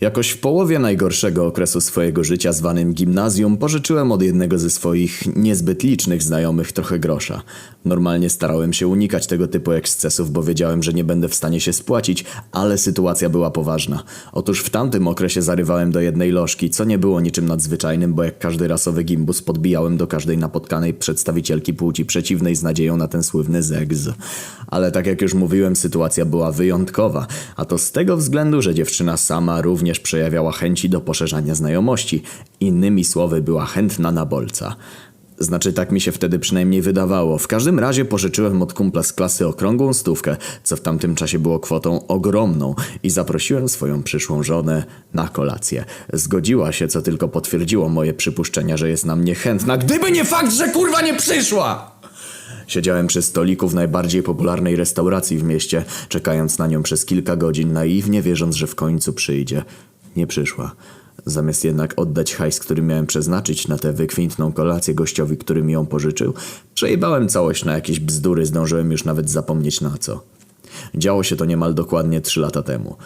Jakoś w połowie najgorszego okresu swojego życia zwanym gimnazjum pożyczyłem od jednego ze swoich niezbyt licznych znajomych trochę grosza. Normalnie starałem się unikać tego typu ekscesów, bo wiedziałem, że nie będę w stanie się spłacić, ale sytuacja była poważna. Otóż w tamtym okresie zarywałem do jednej lożki, co nie było niczym nadzwyczajnym, bo jak każdy rasowy gimbus podbijałem do każdej napotkanej przedstawicielki płci przeciwnej z nadzieją na ten słynny zegz. Ale tak jak już mówiłem, sytuacja była wyjątkowa, a to z tego względu, że dziewczyna sama również przejawiała chęci do poszerzania znajomości. Innymi słowy, była chętna na bolca. Znaczy, tak mi się wtedy przynajmniej wydawało. W każdym razie pożyczyłem od kumpla z klasy okrągłą stówkę, co w tamtym czasie było kwotą ogromną i zaprosiłem swoją przyszłą żonę na kolację. Zgodziła się, co tylko potwierdziło moje przypuszczenia, że jest na mnie chętna, gdyby nie fakt, że kurwa nie przyszła! Siedziałem przy stoliku w najbardziej popularnej restauracji w mieście, czekając na nią przez kilka godzin, naiwnie wierząc, że w końcu przyjdzie. Nie przyszła. Zamiast jednak oddać hajs, który miałem przeznaczyć na tę wykwintną kolację gościowi, który mi ją pożyczył, przejebałem całość na jakieś bzdury, zdążyłem już nawet zapomnieć na co. Działo się to niemal dokładnie trzy lata temu.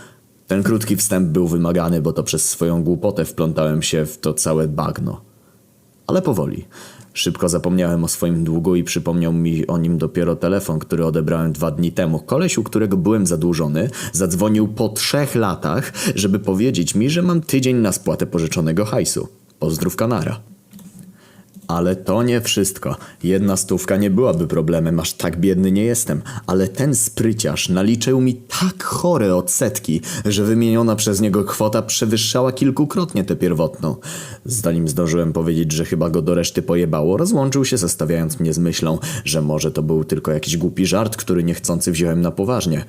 Ten krótki wstęp był wymagany, bo to przez swoją głupotę wplątałem się w to całe bagno. Ale powoli. Szybko zapomniałem o swoim długu i przypomniał mi o nim dopiero telefon, który odebrałem dwa dni temu. Koleś, u którego byłem zadłużony, zadzwonił po trzech latach, żeby powiedzieć mi, że mam tydzień na spłatę pożyczonego hajsu. Pozdrów Kanara. Ale to nie wszystko. Jedna stówka nie byłaby problemem, aż tak biedny nie jestem. Ale ten spryciarz naliczył mi tak chore odsetki, że wymieniona przez niego kwota przewyższała kilkukrotnie tę pierwotną. Zanim zdążyłem powiedzieć, że chyba go do reszty pojebało, rozłączył się, zostawiając mnie z myślą, że może to był tylko jakiś głupi żart, który niechcący wziąłem na poważnie.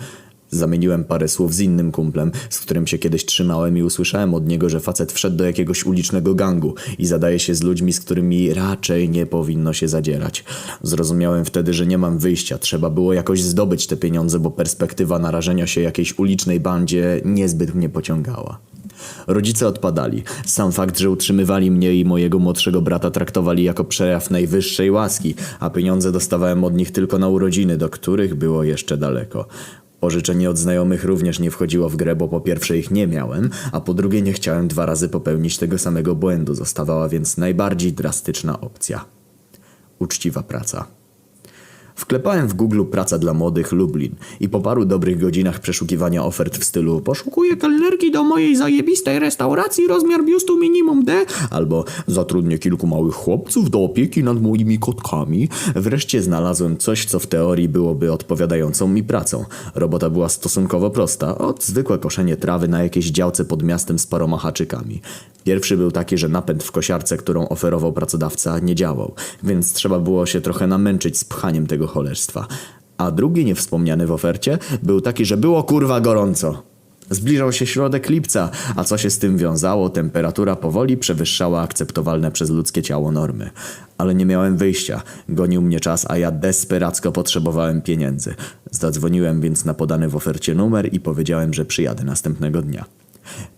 Zamieniłem parę słów z innym kumplem, z którym się kiedyś trzymałem i usłyszałem od niego, że facet wszedł do jakiegoś ulicznego gangu i zadaje się z ludźmi, z którymi raczej nie powinno się zadzierać. Zrozumiałem wtedy, że nie mam wyjścia, trzeba było jakoś zdobyć te pieniądze, bo perspektywa narażenia się jakiejś ulicznej bandzie niezbyt mnie pociągała. Rodzice odpadali. Sam fakt, że utrzymywali mnie i mojego młodszego brata traktowali jako przejaw najwyższej łaski, a pieniądze dostawałem od nich tylko na urodziny, do których było jeszcze daleko. Pożyczenie od znajomych również nie wchodziło w grę, bo po pierwsze ich nie miałem, a po drugie nie chciałem dwa razy popełnić tego samego błędu. Zostawała więc najbardziej drastyczna opcja. Uczciwa praca. Wklepałem w Google praca dla młodych Lublin i po paru dobrych godzinach przeszukiwania ofert w stylu poszukuję kelnerki do mojej zajebistej restauracji rozmiar biustu minimum D albo zatrudnię kilku małych chłopców do opieki nad moimi kotkami. Wreszcie znalazłem coś, co w teorii byłoby odpowiadającą mi pracą. Robota była stosunkowo prosta, od zwykłe koszenie trawy na jakiejś działce pod miastem z paroma haczykami. Pierwszy był taki, że napęd w kosiarce, którą oferował pracodawca, nie działał, więc trzeba było się trochę namęczyć z pchaniem tego cholerstwa. A drugi, niewspomniany w ofercie, był taki, że było kurwa gorąco. Zbliżał się środek lipca, a co się z tym wiązało, temperatura powoli przewyższała akceptowalne przez ludzkie ciało normy. Ale nie miałem wyjścia. Gonił mnie czas, a ja desperacko potrzebowałem pieniędzy. Zadzwoniłem więc na podany w ofercie numer i powiedziałem, że przyjadę następnego dnia.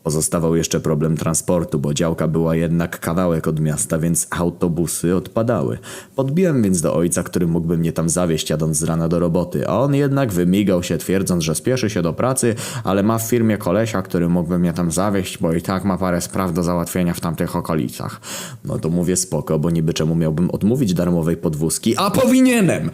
Pozostawał jeszcze problem transportu, bo działka była jednak kawałek od miasta, więc autobusy odpadały. Podbiłem więc do ojca, który mógłby mnie tam zawieźć jadąc z rana do roboty, a on jednak wymigał się twierdząc, że spieszy się do pracy, ale ma w firmie kolesia, który mógłby mnie tam zawieźć, bo i tak ma parę spraw do załatwienia w tamtych okolicach. No to mówię spoko, bo niby czemu miałbym odmówić darmowej podwózki, a powinienem!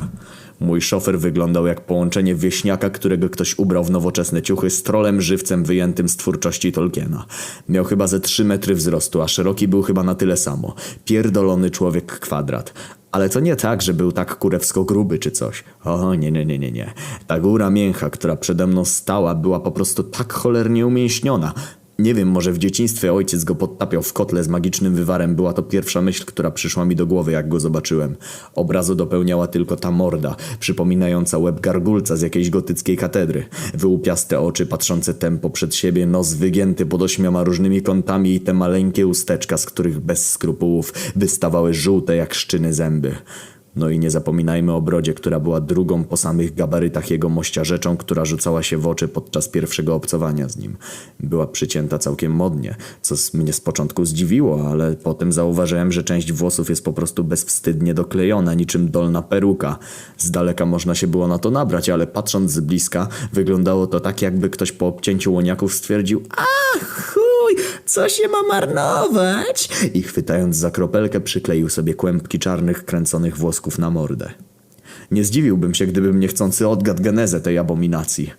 Mój szofer wyglądał jak połączenie wieśniaka, którego ktoś ubrał w nowoczesne ciuchy z trolem żywcem wyjętym z twórczości Tolkiena. Miał chyba ze 3 metry wzrostu, a szeroki był chyba na tyle samo. Pierdolony człowiek kwadrat. Ale to nie tak, że był tak kurewsko gruby czy coś. O, nie, nie, nie, nie, nie. Ta góra mięcha, która przede mną stała, była po prostu tak cholernie umięśniona. Nie wiem, może w dzieciństwie ojciec go podtapiał w kotle z magicznym wywarem. Była to pierwsza myśl, która przyszła mi do głowy, jak go zobaczyłem. Obrazu dopełniała tylko ta morda, przypominająca łeb gargulca z jakiejś gotyckiej katedry. Wyłupiaste oczy patrzące tempo przed siebie, nos wygięty pod ośmioma różnymi kątami i te maleńkie usteczka, z których bez skrupułów wystawały żółte jak szczyny zęby. No i nie zapominajmy o brodzie, która była drugą po samych gabarytach jego mościa rzeczą, która rzucała się w oczy podczas pierwszego obcowania z nim. Była przycięta całkiem modnie, co mnie z początku zdziwiło, ale potem zauważyłem, że część włosów jest po prostu bezwstydnie doklejona, niczym dolna peruka. Z daleka można się było na to nabrać, ale patrząc z bliska, wyglądało to tak, jakby ktoś po obcięciu łoniaków stwierdził A chuj, Fuj, co się ma marnować? I chwytając za kropelkę przykleił sobie kłębki czarnych, kręconych włosków na mordę. Nie zdziwiłbym się, gdybym niechcący odgadł genezę tej abominacji.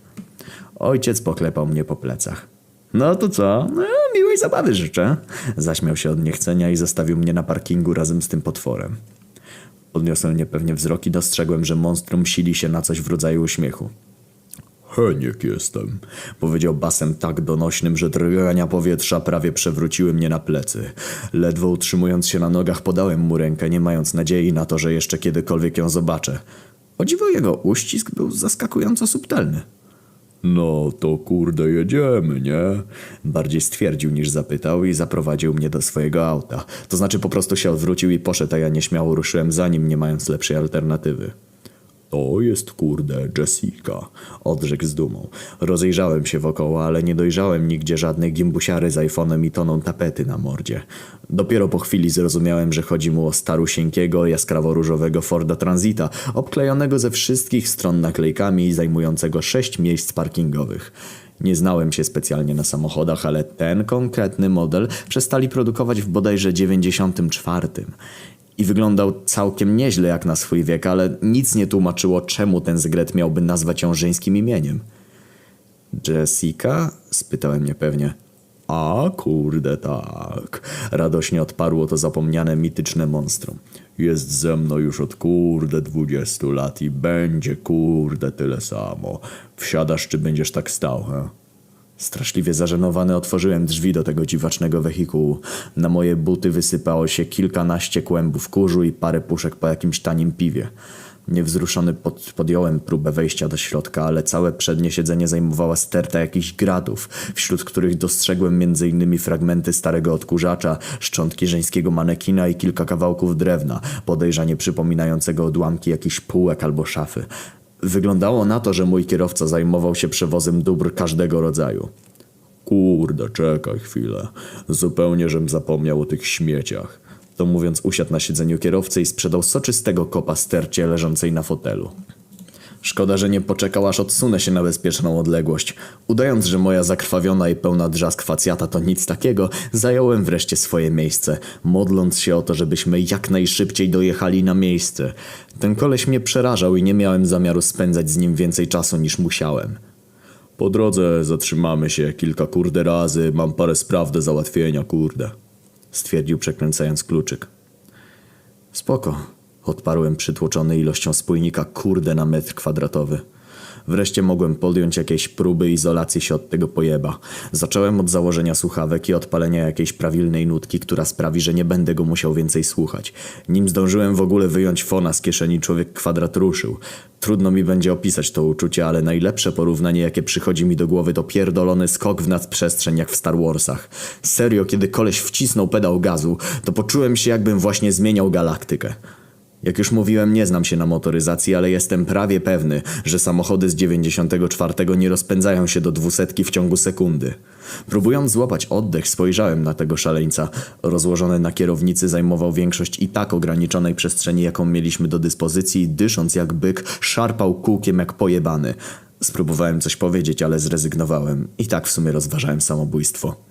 Ojciec poklepał mnie po plecach. No to co? No, miłej zabawy życzę. Zaśmiał się od niechcenia i zostawił mnie na parkingu razem z tym potworem. Podniosłem niepewnie wzrok i dostrzegłem, że monstrum sili się na coś w rodzaju uśmiechu. Heniek jestem, powiedział basem tak donośnym, że drgania powietrza prawie przewróciły mnie na plecy. Ledwo utrzymując się na nogach, podałem mu rękę, nie mając nadziei na to, że jeszcze kiedykolwiek ją zobaczę. O dziwo jego uścisk był zaskakująco subtelny. No to kurde jedziemy, nie? Bardziej stwierdził niż zapytał i zaprowadził mnie do swojego auta. To znaczy po prostu się odwrócił i poszedł, a ja nieśmiało ruszyłem za nim, nie mając lepszej alternatywy. To jest kurde Jessica, odrzekł z dumą. Rozejrzałem się wokoło, ale nie dojrzałem nigdzie żadnej gimbusiary z iPhone'em i toną tapety na mordzie. Dopiero po chwili zrozumiałem, że chodzi mu o starusieńkiego, jaskrawo-różowego Forda Transita, obklejonego ze wszystkich stron naklejkami i zajmującego sześć miejsc parkingowych. Nie znałem się specjalnie na samochodach, ale ten konkretny model przestali produkować w bodajże 94 i wyglądał całkiem nieźle jak na swój wiek, ale nic nie tłumaczyło, czemu ten zgret miałby nazwać ją żeńskim imieniem. Jessica? spytałem niepewnie. A kurde tak. Radośnie odparło to zapomniane mityczne monstrum. Jest ze mną już od kurde dwudziestu lat i będzie kurde tyle samo. Wsiadasz czy będziesz tak stał, he? Straszliwie zażenowany otworzyłem drzwi do tego dziwacznego wehikułu. Na moje buty wysypało się kilkanaście kłębów kurzu i parę puszek po jakimś tanim piwie. Niewzruszony pod, podjąłem próbę wejścia do środka, ale całe przednie siedzenie zajmowała sterta jakichś gratów, wśród których dostrzegłem m.in. fragmenty starego odkurzacza, szczątki żeńskiego manekina i kilka kawałków drewna, podejrzanie przypominającego odłamki jakichś półek albo szafy. Wyglądało na to, że mój kierowca zajmował się przewozem dóbr każdego rodzaju. Kurde, czekaj chwilę. Zupełnie żem zapomniał o tych śmieciach. To mówiąc usiadł na siedzeniu kierowcy i sprzedał soczystego kopa stercie leżącej na fotelu. Szkoda, że nie poczekał aż odsunę się na bezpieczną odległość. Udając, że moja zakrwawiona i pełna drzask facjata to nic takiego, zająłem wreszcie swoje miejsce, modląc się o to, żebyśmy jak najszybciej dojechali na miejsce. Ten koleś mnie przerażał i nie miałem zamiaru spędzać z nim więcej czasu niż musiałem. Po drodze zatrzymamy się kilka kurde razy, mam parę spraw do załatwienia, kurde. Stwierdził przekręcając kluczyk. Spoko, odparłem przytłoczony ilością spójnika kurde na metr kwadratowy. Wreszcie mogłem podjąć jakieś próby izolacji się od tego pojeba. Zacząłem od założenia słuchawek i odpalenia jakiejś prawilnej nutki, która sprawi, że nie będę go musiał więcej słuchać. Nim zdążyłem w ogóle wyjąć fona z kieszeni, człowiek kwadrat ruszył. Trudno mi będzie opisać to uczucie, ale najlepsze porównanie, jakie przychodzi mi do głowy, to pierdolony skok w nadprzestrzeń, jak w Star Warsach. Serio, kiedy koleś wcisnął pedał gazu, to poczułem się, jakbym właśnie zmieniał galaktykę. Jak już mówiłem, nie znam się na motoryzacji, ale jestem prawie pewny, że samochody z 94 nie rozpędzają się do dwusetki w ciągu sekundy. Próbując złapać oddech, spojrzałem na tego szaleńca. Rozłożony na kierownicy zajmował większość i tak ograniczonej przestrzeni, jaką mieliśmy do dyspozycji, dysząc jak byk, szarpał kółkiem jak pojebany. Spróbowałem coś powiedzieć, ale zrezygnowałem. I tak w sumie rozważałem samobójstwo.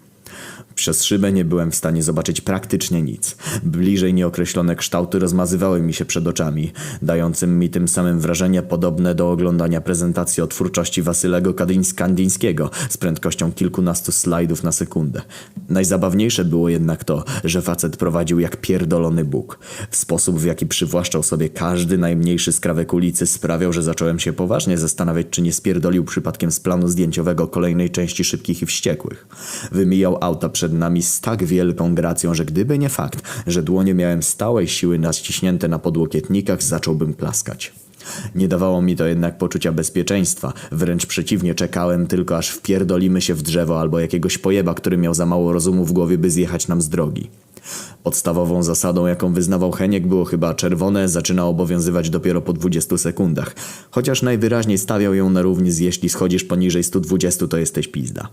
Przez szybę nie byłem w stanie zobaczyć praktycznie nic. Bliżej nieokreślone kształty rozmazywały mi się przed oczami, dającym mi tym samym wrażenie podobne do oglądania prezentacji o twórczości Wasylego Kadyńsk-Kandyńskiego z prędkością kilkunastu slajdów na sekundę. Najzabawniejsze było jednak to, że facet prowadził jak pierdolony Bóg. W sposób, w jaki przywłaszczał sobie każdy najmniejszy skrawek ulicy sprawiał, że zacząłem się poważnie zastanawiać, czy nie spierdolił przypadkiem z planu zdjęciowego kolejnej części Szybkich i Wściekłych. Wymijał auta przed nami z tak wielką gracją, że gdyby nie fakt, że dłonie miałem stałej siły naściśnięte na podłokietnikach, zacząłbym klaskać. Nie dawało mi to jednak poczucia bezpieczeństwa, wręcz przeciwnie czekałem tylko aż wpierdolimy się w drzewo albo jakiegoś pojeba, który miał za mało rozumu w głowie, by zjechać nam z drogi. Podstawową zasadą, jaką wyznawał Heniek, było chyba czerwone, zaczyna obowiązywać dopiero po 20 sekundach. Chociaż najwyraźniej stawiał ją na równi z jeśli schodzisz poniżej 120, to jesteś pizda.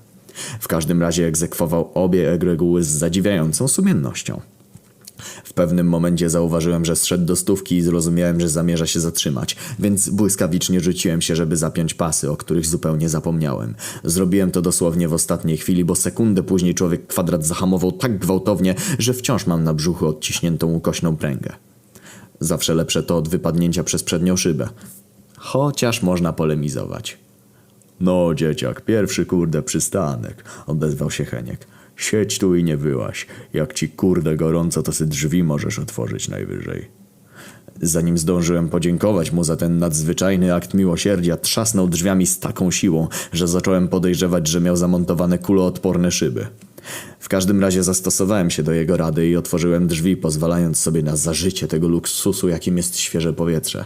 W każdym razie egzekwował obie reguły z zadziwiającą sumiennością. W pewnym momencie zauważyłem, że zszedł do stówki i zrozumiałem, że zamierza się zatrzymać, więc błyskawicznie rzuciłem się, żeby zapiąć pasy, o których zupełnie zapomniałem. Zrobiłem to dosłownie w ostatniej chwili, bo sekundę później człowiek kwadrat zahamował tak gwałtownie, że wciąż mam na brzuchu odciśniętą ukośną pręgę. Zawsze lepsze to od wypadnięcia przez przednią szybę. Chociaż można polemizować. No, dzieciak, pierwszy kurde przystanek, odezwał się Heniek. Siedź tu i nie wyłaś. Jak ci kurde gorąco, to sy drzwi możesz otworzyć najwyżej. Zanim zdążyłem podziękować mu za ten nadzwyczajny akt miłosierdzia, trzasnął drzwiami z taką siłą, że zacząłem podejrzewać, że miał zamontowane kuloodporne szyby. W każdym razie zastosowałem się do jego rady i otworzyłem drzwi, pozwalając sobie na zażycie tego luksusu, jakim jest świeże powietrze.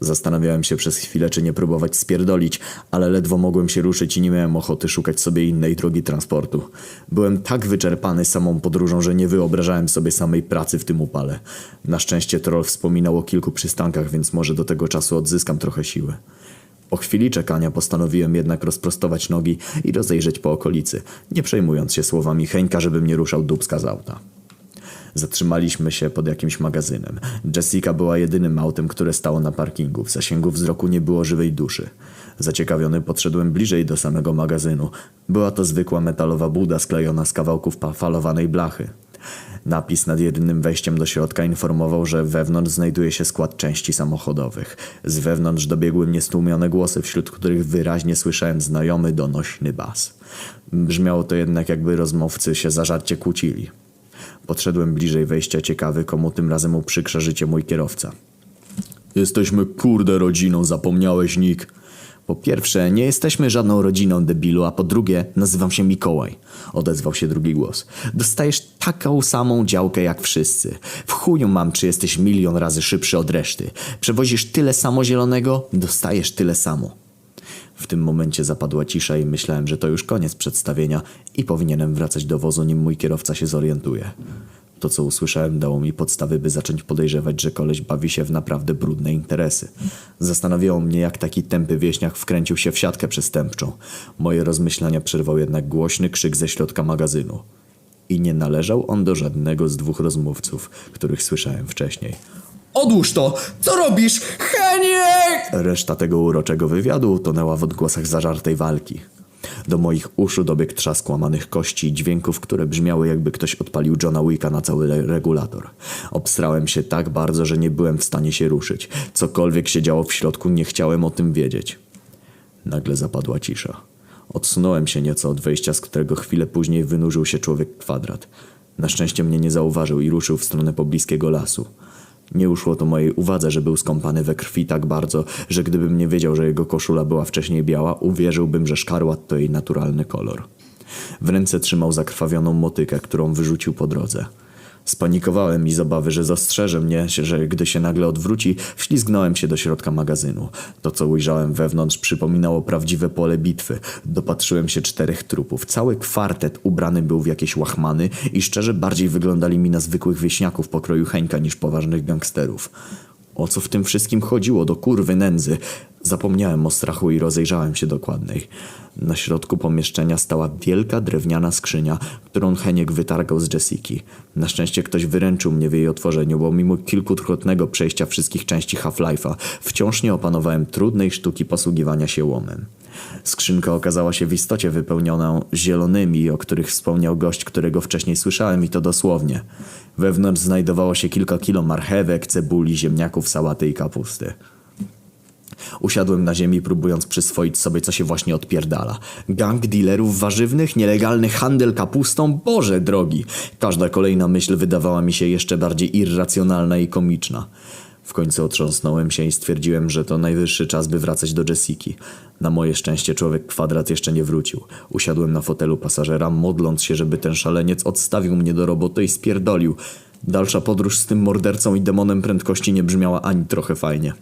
Zastanawiałem się przez chwilę, czy nie próbować spierdolić, ale ledwo mogłem się ruszyć i nie miałem ochoty szukać sobie innej drogi transportu. Byłem tak wyczerpany samą podróżą, że nie wyobrażałem sobie samej pracy w tym upale. Na szczęście troll wspominał o kilku przystankach, więc może do tego czasu odzyskam trochę siły. Po chwili czekania postanowiłem jednak rozprostować nogi i rozejrzeć po okolicy, nie przejmując się słowami Heńka, żebym nie ruszał dubska z auta. Zatrzymaliśmy się pod jakimś magazynem. Jessica była jedynym autem, które stało na parkingu. W zasięgu wzroku nie było żywej duszy. Zaciekawiony podszedłem bliżej do samego magazynu. Była to zwykła metalowa buda sklejona z kawałków falowanej blachy. Napis nad jedynym wejściem do środka informował, że wewnątrz znajduje się skład części samochodowych. Z wewnątrz dobiegły mnie stłumione głosy, wśród których wyraźnie słyszałem znajomy donośny bas. Brzmiało to jednak jakby rozmówcy się zażarcie kłócili. Podszedłem bliżej wejścia ciekawy, komu tym razem uprzykrza życie mój kierowca. Jesteśmy kurde rodziną, zapomniałeś Nick. Po pierwsze, nie jesteśmy żadną rodziną debilu, a po drugie, nazywam się Mikołaj. Odezwał się drugi głos. Dostajesz taką samą działkę jak wszyscy. W chuju mam, czy jesteś milion razy szybszy od reszty. Przewozisz tyle samo zielonego, dostajesz tyle samo. W tym momencie zapadła cisza i myślałem, że to już koniec przedstawienia i powinienem wracać do wozu, nim mój kierowca się zorientuje. To, co usłyszałem, dało mi podstawy, by zacząć podejrzewać, że koleś bawi się w naprawdę brudne interesy. Zastanawiało mnie, jak taki tępy wieśniak wkręcił się w siatkę przestępczą. Moje rozmyślania przerwał jednak głośny krzyk ze środka magazynu. I nie należał on do żadnego z dwóch rozmówców, których słyszałem wcześniej. Odłóż to! Co robisz? Heniek! Reszta tego uroczego wywiadu utonęła w odgłosach zażartej walki. Do moich uszu dobiegł trzask łamanych kości i dźwięków, które brzmiały jakby ktoś odpalił Johna Wicka na cały regulator. Obstrałem się tak bardzo, że nie byłem w stanie się ruszyć. Cokolwiek się działo w środku, nie chciałem o tym wiedzieć. Nagle zapadła cisza. Odsunąłem się nieco od wejścia, z którego chwilę później wynurzył się człowiek kwadrat. Na szczęście mnie nie zauważył i ruszył w stronę pobliskiego lasu. Nie uszło to mojej uwadze, że był skąpany we krwi tak bardzo, że gdybym nie wiedział, że jego koszula była wcześniej biała, uwierzyłbym, że szkarłat to jej naturalny kolor. W ręce trzymał zakrwawioną motykę, którą wyrzucił po drodze. Spanikowałem i z obawy, że zastrzeże mnie, że gdy się nagle odwróci, wślizgnąłem się do środka magazynu. To, co ujrzałem wewnątrz, przypominało prawdziwe pole bitwy. Dopatrzyłem się czterech trupów. Cały kwartet ubrany był w jakieś łachmany i szczerze bardziej wyglądali mi na zwykłych wieśniaków pokroju Heńka niż poważnych gangsterów. O co w tym wszystkim chodziło do kurwy nędzy? Zapomniałem o strachu i rozejrzałem się dokładniej. Na środku pomieszczenia stała wielka drewniana skrzynia, którą Heniek wytargał z Jessiki. Na szczęście ktoś wyręczył mnie w jej otworzeniu, bo mimo kilkukrotnego przejścia wszystkich części Half-Life'a wciąż nie opanowałem trudnej sztuki posługiwania się łomem. Skrzynka okazała się w istocie wypełniona zielonymi, o których wspomniał gość, którego wcześniej słyszałem i to dosłownie. Wewnątrz znajdowało się kilka kilo marchewek, cebuli, ziemniaków, sałaty i kapusty. Usiadłem na ziemi, próbując przyswoić sobie, co się właśnie odpierdala. Gang dealerów warzywnych, nielegalny handel kapustą? Boże drogi! Każda kolejna myśl wydawała mi się jeszcze bardziej irracjonalna i komiczna. W końcu otrząsnąłem się i stwierdziłem, że to najwyższy czas, by wracać do Jessiki. Na moje szczęście człowiek kwadrat jeszcze nie wrócił. Usiadłem na fotelu pasażera, modląc się, żeby ten szaleniec odstawił mnie do roboty i spierdolił. Dalsza podróż z tym mordercą i demonem prędkości nie brzmiała ani trochę fajnie.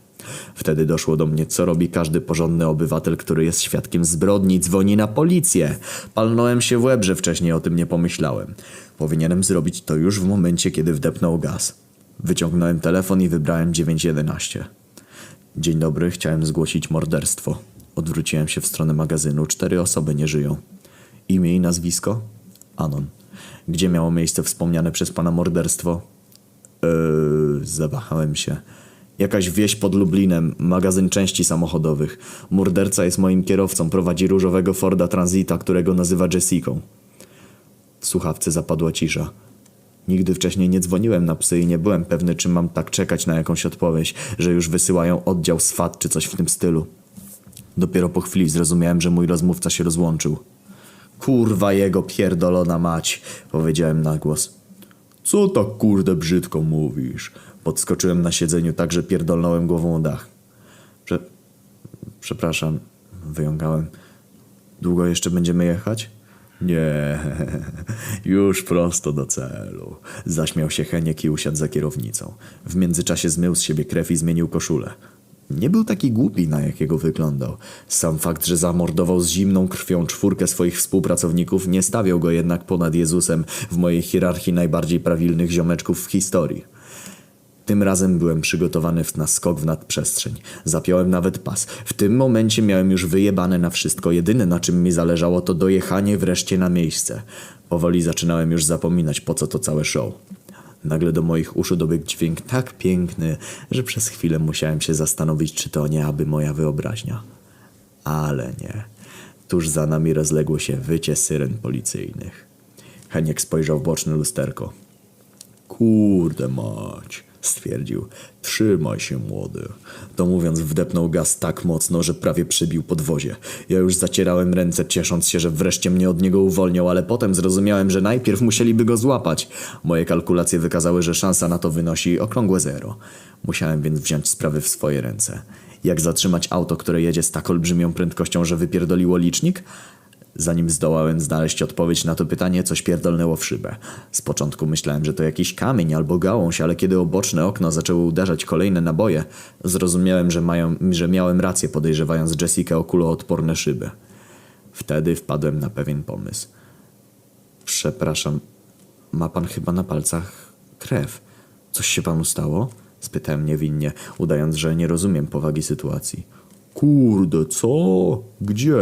Wtedy doszło do mnie, co robi każdy porządny obywatel, który jest świadkiem zbrodni, dzwoni na policję. Palnąłem się w łeb, że wcześniej o tym nie pomyślałem. Powinienem zrobić to już w momencie, kiedy wdepnął gaz. Wyciągnąłem telefon i wybrałem 911. Dzień dobry, chciałem zgłosić morderstwo. Odwróciłem się w stronę magazynu. Cztery osoby nie żyją. Imię i nazwisko? Anon. Gdzie miało miejsce wspomniane przez pana morderstwo? Eee, zawahałem się. Jakaś wieś pod Lublinem, magazyn części samochodowych. Morderca jest moim kierowcą, prowadzi różowego Forda Transita, którego nazywa Jessiką. W słuchawce zapadła cisza. Nigdy wcześniej nie dzwoniłem na psy i nie byłem pewny, czy mam tak czekać na jakąś odpowiedź, że już wysyłają oddział SWAT czy coś w tym stylu. Dopiero po chwili zrozumiałem, że mój rozmówca się rozłączył. Kurwa jego pierdolona mać, powiedziałem na głos. Co tak kurde brzydko mówisz? Podskoczyłem na siedzeniu tak, że pierdolnąłem głową o dach. Prze... Przepraszam, wyjąkałem. Długo jeszcze będziemy jechać? Nie, już prosto do celu. Zaśmiał się Heniek i usiadł za kierownicą. W międzyczasie zmył z siebie krew i zmienił koszulę. Nie był taki głupi, na jakiego wyglądał. Sam fakt, że zamordował z zimną krwią czwórkę swoich współpracowników, nie stawiał go jednak ponad Jezusem w mojej hierarchii najbardziej prawilnych ziomeczków w historii. Tym razem byłem przygotowany na skok w nadprzestrzeń. Zapiąłem nawet pas. W tym momencie miałem już wyjebane na wszystko. Jedyne na czym mi zależało to dojechanie wreszcie na miejsce. Powoli zaczynałem już zapominać po co to całe show. Nagle do moich uszu dobiegł dźwięk tak piękny, że przez chwilę musiałem się zastanowić, czy to nie aby moja wyobraźnia. Ale nie. Tuż za nami rozległo się wycie syren policyjnych. Heniek spojrzał w boczne lusterko. Kurde mać, stwierdził. Trzymaj się, młody. To mówiąc, wdepnął gaz tak mocno, że prawie przybił podwozie. Ja już zacierałem ręce, ciesząc się, że wreszcie mnie od niego uwolnią, ale potem zrozumiałem, że najpierw musieliby go złapać. Moje kalkulacje wykazały, że szansa na to wynosi okrągłe zero. Musiałem więc wziąć sprawy w swoje ręce. Jak zatrzymać auto, które jedzie z tak olbrzymią prędkością, że wypierdoliło licznik? Zanim zdołałem znaleźć odpowiedź na to pytanie, coś pierdolnęło w szybę. Z początku myślałem, że to jakiś kamień albo gałąź, ale kiedy o boczne okno zaczęły uderzać kolejne naboje, zrozumiałem, że, mają, że miałem rację podejrzewając Jessikę o kuloodporne szyby. Wtedy wpadłem na pewien pomysł. Przepraszam, ma pan chyba na palcach krew. Coś się panu stało? Spytałem niewinnie, udając, że nie rozumiem powagi sytuacji. Kurde, co? Gdzie?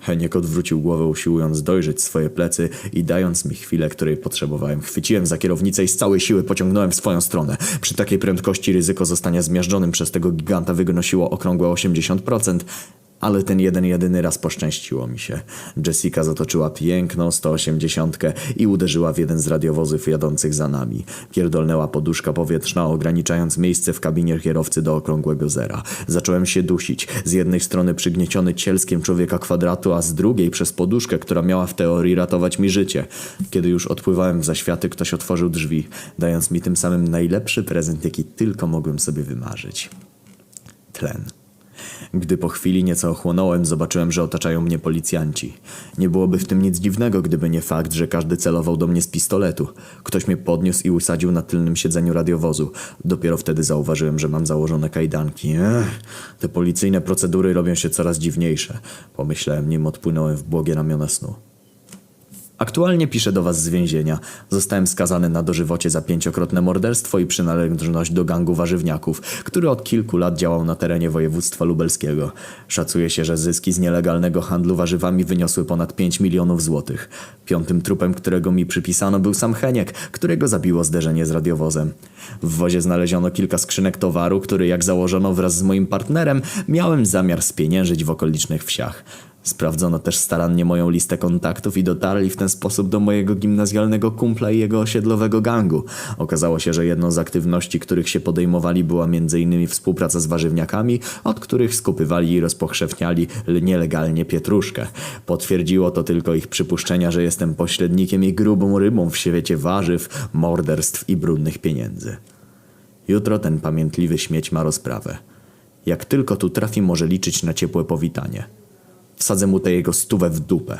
Heniek odwrócił głowę, usiłując dojrzeć swoje plecy i dając mi chwilę, której potrzebowałem. Chwyciłem za kierownicę i z całej siły pociągnąłem w swoją stronę. Przy takiej prędkości ryzyko zostania zmiażdżonym przez tego giganta wynosiło okrągłe 80%, ale ten jeden jedyny raz poszczęściło mi się. Jessica zatoczyła piękną 180 i uderzyła w jeden z radiowozów jadących za nami. Pierdolnęła poduszka powietrzna, ograniczając miejsce w kabinie kierowcy do okrągłego zera. Zacząłem się dusić. Z jednej strony przygnieciony cielskiem człowieka kwadratu, a z drugiej przez poduszkę, która miała w teorii ratować mi życie. Kiedy już odpływałem w zaświaty, ktoś otworzył drzwi, dając mi tym samym najlepszy prezent, jaki tylko mogłem sobie wymarzyć. Tlen. Gdy po chwili nieco ochłonąłem, zobaczyłem, że otaczają mnie policjanci. Nie byłoby w tym nic dziwnego, gdyby nie fakt, że każdy celował do mnie z pistoletu. Ktoś mnie podniósł i usadził na tylnym siedzeniu radiowozu. Dopiero wtedy zauważyłem, że mam założone kajdanki. Ech, te policyjne procedury robią się coraz dziwniejsze. Pomyślałem, nim odpłynąłem w błogie ramiona snu. Aktualnie piszę do was z więzienia. Zostałem skazany na dożywocie za pięciokrotne morderstwo i przynależność do gangu warzywniaków, który od kilku lat działał na terenie województwa lubelskiego. Szacuje się, że zyski z nielegalnego handlu warzywami wyniosły ponad 5 milionów złotych. Piątym trupem, którego mi przypisano był sam Heniek, którego zabiło zderzenie z radiowozem. W wozie znaleziono kilka skrzynek towaru, który jak założono wraz z moim partnerem, miałem zamiar spieniężyć w okolicznych wsiach. Sprawdzono też starannie moją listę kontaktów i dotarli w ten sposób do mojego gimnazjalnego kumpla i jego osiedlowego gangu. Okazało się, że jedną z aktywności, których się podejmowali była m.in. współpraca z warzywniakami, od których skupywali i rozpochrzewniali nielegalnie pietruszkę. Potwierdziło to tylko ich przypuszczenia, że jestem pośrednikiem i grubą rybą w świecie warzyw, morderstw i brudnych pieniędzy. Jutro ten pamiętliwy śmieć ma rozprawę. Jak tylko tu trafi, może liczyć na ciepłe powitanie. Wsadzę mu tę jego stówę w dupę.